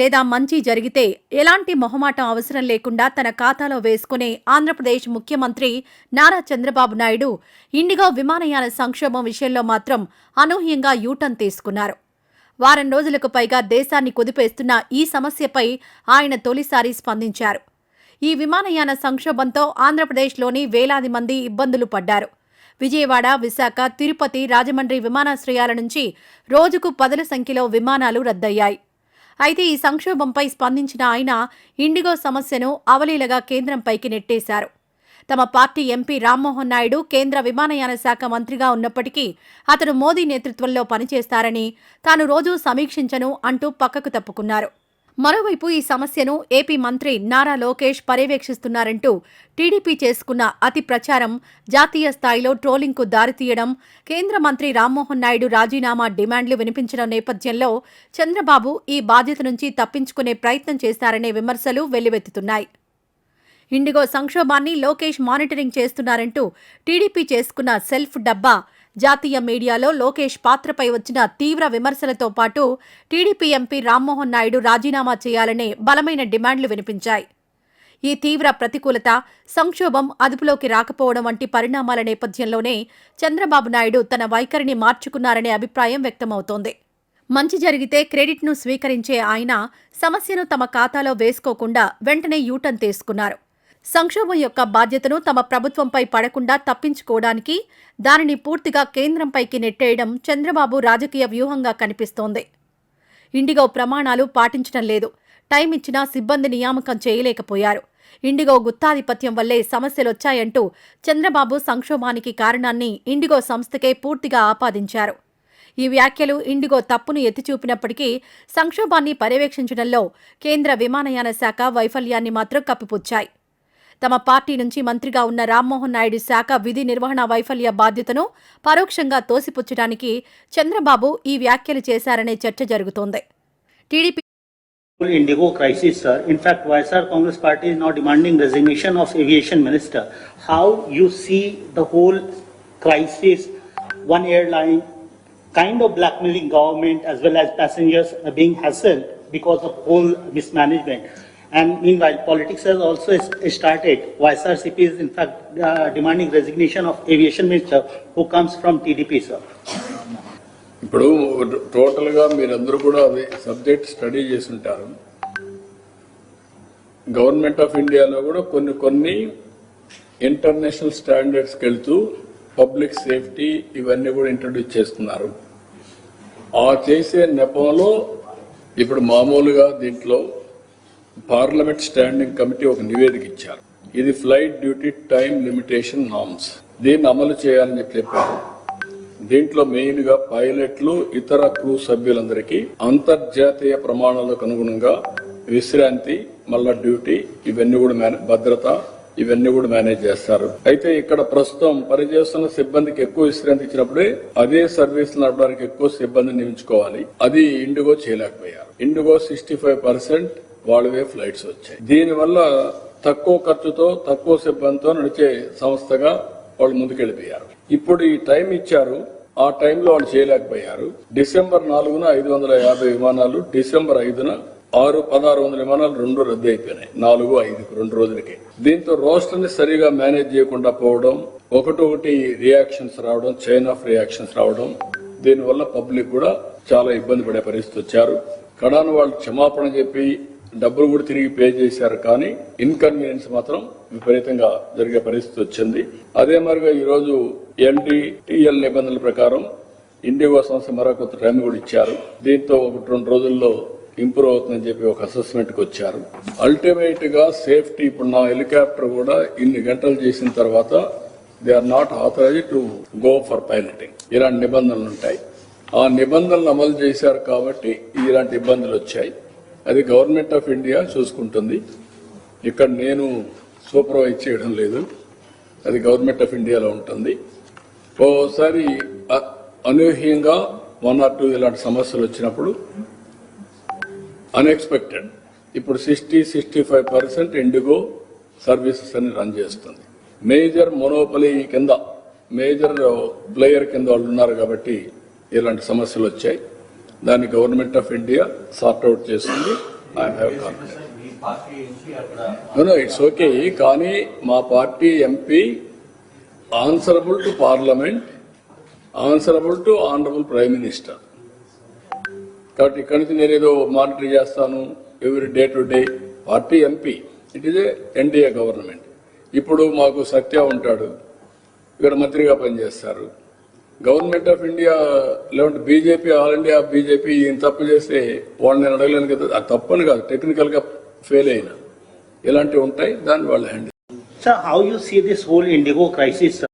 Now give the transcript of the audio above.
లేదా మంచి జరిగితే ఎలాంటి మొహమాటం అవసరం లేకుండా తన ఖాతాలో వేసుకునే ఆంధ్రప్రదేశ్ ముఖ్యమంత్రి నారా చంద్రబాబు నాయుడు ఇండిగో విమానయాన సంక్షోభం విషయంలో మాత్రం అనూహ్యంగా యూటర్న్ తీసుకున్నారు. వారం రోజులకు పైగా దేశాన్ని కుదిపేస్తున్న ఈ సమస్యపై ఆయన తొలిసారి స్పందించారు. ఈ విమానయాన సంక్షోభంతో ఆంధ్రప్రదేశ్లోని వేలాది మంది ఇబ్బందులు పడ్డారు. విజయవాడ విశాఖ తిరుపతి రాజమండ్రి విమానాశ్రయాల నుంచి రోజుకు పదుల సంఖ్యలో విమానాలు రద్దయ్యాయి. అయితే ఈ సంక్షోభంపై స్పందించిన ఆయన ఇండిగో సమస్యను అవలీలగా కేంద్రంపైకి నెట్టేశారు. తమ పార్టీ ఎంపీ రామ్మోహన్ నాయుడు కేంద్ర విమానయాన శాఖ మంత్రిగా ఉన్నప్పటికీ అతను మోదీ నేతృత్వంలో పనిచేస్తారని తాను రోజూ సమీక్షించను అంటూ పక్కకు తప్పుకున్నారు. మరోవైపు ఈ సమస్యను ఏపీ మంత్రి నారా లోకేష్ పర్యవేక్షిస్తున్నారంటూ టీడీపీ చేసుకున్న అతి ప్రచారం జాతీయ స్థాయిలో ట్రోలింగ్కు దారితీయడం కేంద్ర మంత్రి రామ్మోహన్ నాయుడు రాజీనామా డిమాండ్లు వినిపించిన నేపథ్యంలో చంద్రబాబు ఈ బాధ్యత నుంచి తప్పించుకునే ప్రయత్నం చేశారనే విమర్శలు వెల్లువెత్తుతున్నాయి. ఇండిగో సంక్షోభాన్ని లోకేష్ మానిటరింగ్ చేస్తున్నారంటూ టీడీపీ చేసుకున్న సెల్ఫ్ డబ్బా జాతీయ మీడియాలో లోకేష్ పాత్రపై వచ్చిన తీవ్ర విమర్శలతో పాటు టీడీపీ ఎంపీ రామ్మోహన్ నాయుడు రాజీనామా చేయాలనే బలమైన డిమాండ్లు వినిపించాయి. ఈ తీవ్ర ప్రతికూలత సంక్షోభం అదుపులోకి రాకపోవడం వంటి పరిణామాల నేపథ్యంలోనే చంద్రబాబు నాయుడు తన వైఖరిని మార్చుకున్నారనే అభిప్రాయం వ్యక్తమవుతోంది. మంచి జరిగితే క్రెడిట్ను స్వీకరించే ఆయన సమస్యను తమ ఖాతాలో వేసుకోకుండా వెంటనే యూటర్న్ తీసుకున్నారు. సంక్షోభం యొక్క బాధ్యతను తమ ప్రభుత్వంపై పడకుండా తప్పించుకోవడానికి దానిని పూర్తిగా కేంద్రంపైకి నెట్టేయడం చంద్రబాబు రాజకీయ వ్యూహంగా కనిపిస్తోంది. ఇండిగో ప్రమాణాలు పాటించడం లేదు. టైం ఇచ్చినా సిబ్బంది నియామకం చేయలేకపోయారు. ఇండిగో గుత్తాధిపత్యం వల్లే సమస్యలొచ్చాయంటూ చంద్రబాబు సంక్షోభానికి కారణాన్ని ఇండిగో సంస్థకే పూర్తిగా ఆపాదించారు. ఈ వ్యాఖ్యలు ఇండిగో తప్పును ఎత్తిచూపినప్పటికీ సంక్షోభాన్ని పర్యవేక్షించడంలో కేంద్ర విమానయాన శాఖ వైఫల్యాన్ని మాత్రం కప్పిపుచ్చాయి. తమ పార్టీ నుంచి మంత్రిగా ఉన్న రామ్మోహన్ నాయుడు శాఖ విధి నిర్వహణ వైఫల్య బాధ్యతను పరోక్షంగా తోసిపుచ్చడానికి చంద్రబాబు ఈ వ్యాఖ్యలు చేశారనే చర్చ జరుగుతోంది TDP whole Indigo crisis, sir. In fact, YSR Congress Party is now demanding resignation of aviation minister. How you see the whole crisis, one airline kind of blackmailing government as well as passengers are being hassled because of whole mismanagement. And meanwhile, politics has also started. YSRCP is in fact uh, demanding resignation of aviation minister who comes from TDP, sir. ఇప్పుడు టోటల్గా మీరందరూ కూడా అది subject study చేసి ఉంటారు government of ఇండియాలో కూడా కొన్ని కొన్ని ఇంటర్నేషనల్ స్టాండర్డ్స్కి వెళ్తూ పబ్లిక్ సేఫ్టీ ఇవన్నీ కూడా ఇంట్రడ్యూస్ చేస్తున్నారు ఆ చేసే నెపంలో ఇప్పుడు మామూలుగా దీంట్లో పార్లమెంట్ స్టాండింగ్ కమిటీ ఒక నివేదిక ఇచ్చారు. ఇది flight duty time limitation norms. దీన్ని అమలు చేయాలని చెప్పారు. దీంట్లో మెయిన్గా పైలట్లు ఇతర క్రూ సభ్యులందరికీ అంతర్జాతీయ ప్రమాణాలకు అనుగుణంగా విశ్రాంతి మళ్ళా డ్యూటీ ఇవన్నీ కూడా భద్రత ఇవన్నీ కూడా మేనేజ్ చేస్తారు. అయితే ఇక్కడ ప్రస్తుతం పనిచేస్తున్న సిబ్బందికి ఎక్కువ విశ్రాంతి ఇచ్చినప్పుడే అదే సర్వీస్ నడపడానికి ఎక్కువ సిబ్బందిని నియమించుకోవాలి. అది ఇండిగో చేయలేకపోయారు. ఇండిగో సిక్స్టీ ఫైవ్ పర్సెంట్ వాళ్ళవే ఫ్లైట్స్ వచ్చాయి. దీనివల్ల తక్కువ ఖర్చుతో తక్కువ సిబ్బందితో నడిచే సంస్థగా వాళ్ళు ముందుకెళ్ళిపోయారు. ఇప్పుడు ఈ టైం ఇచ్చారు. ఆ టైంలో వాళ్ళు చేయలేకపోయారు. డిసెంబర్ నాలుగున ఐదు వందల యాభై విమానాలు డిసెంబర్ ఐదున ఆరు పదహారు వందల విమానాలు రెండు రద్దు అయిపోయినాయి. నాలుగు ఐదు రెండు రోజులకి. దీంతో రోస్టర్ని సరిగా మేనేజ్ చేయకుండా పోవడం ఒకటొకటి రియాక్షన్స్ రావడం చైన్ ఆఫ్ రియాక్షన్స్ రావడం దీనివల్ల పబ్లిక్ కూడా చాలా ఇబ్బంది పడే పరిస్థితి వచ్చారు. కడాను వాళ్ళు క్షమాపణ చెప్పి డబ్బులు కూడా తిరిగి పే చేశారు కానీ ఇన్కన్వీనియన్స్ మాత్రం విపరీతంగా జరిగే పరిస్థితి వచ్చింది. అదే మరిగా ఈ రోజు నిబంధనల ప్రకారం ఇండిగో సంస్థ మరొక టైం కూడా ఇచ్చారు. దీంతో ఒకటి రెండు రోజుల్లో ఇంప్రూవ్ అవుతుందని చెప్పి ఒక అసెస్మెంట్కి వచ్చారు. అల్టిమేట్గా సేఫ్టీ ఇప్పుడు నా హెలికాప్టర్ కూడా ఇన్ని గంటలు చేసిన తర్వాత they are not authorize to go for piloting ఇలాంటి నిబంధనలు ఉంటాయి. ఆ నిబంధనలు అమలు చేశారు కాబట్టి ఇలాంటి ఇబ్బందులు వచ్చాయి. అది గవర్నమెంట్ ఆఫ్ ఇండియా చూసుకుంటుంది. ఇక్కడ నేను సూపర్వైజ్ చేయడం లేదు. అది గవర్నమెంట్ ఆఫ్ ఇండియాలో ఉంటుంది. ఓసారి అనూహ్యంగా వన్ ఆర్ టూ ఇలాంటి సమస్యలు వచ్చినప్పుడు అన్ఎక్స్పెక్టెడ్ ఇప్పుడు sixty sixty five percent IndiGo services అని రన్ చేస్తుంది. మేజర్ మొనోపలి కింద మేజర్ ప్లేయర్ కింద వాళ్ళు ఉన్నారు కాబట్టి ఇలాంటి సమస్యలు వచ్చాయి. దాన్ని government of India sort out చేస్తుంది I have confidence no it's okay కానీ మా party MP answerable to parliament answerable to honourable prime minister కాబట్టి ఇక్కడి నుంచి నేను ఏదో మానిటర్ చేస్తాను every day to day party MP it is a NDA government ఇప్పుడు మాకు సత్య ఉంటాడు ఇక్కడ మంత్రిగా పనిచేస్తారు. గవర్నమెంట్ ఆఫ్ ఇండియా లేదంటే బీజేపీ ఆల్ ఇండియా బీజేపీ ఈయన తప్పు చేస్తే వాళ్ళని నేను అడగలేను కదా. అది తప్పని కాదు. టెక్నికల్గా ఫెయిల్ అయినా. ఇలాంటివి ఉంటాయి దాన్ని వాళ్ళు handle sir how you see this whole Indigo crisis?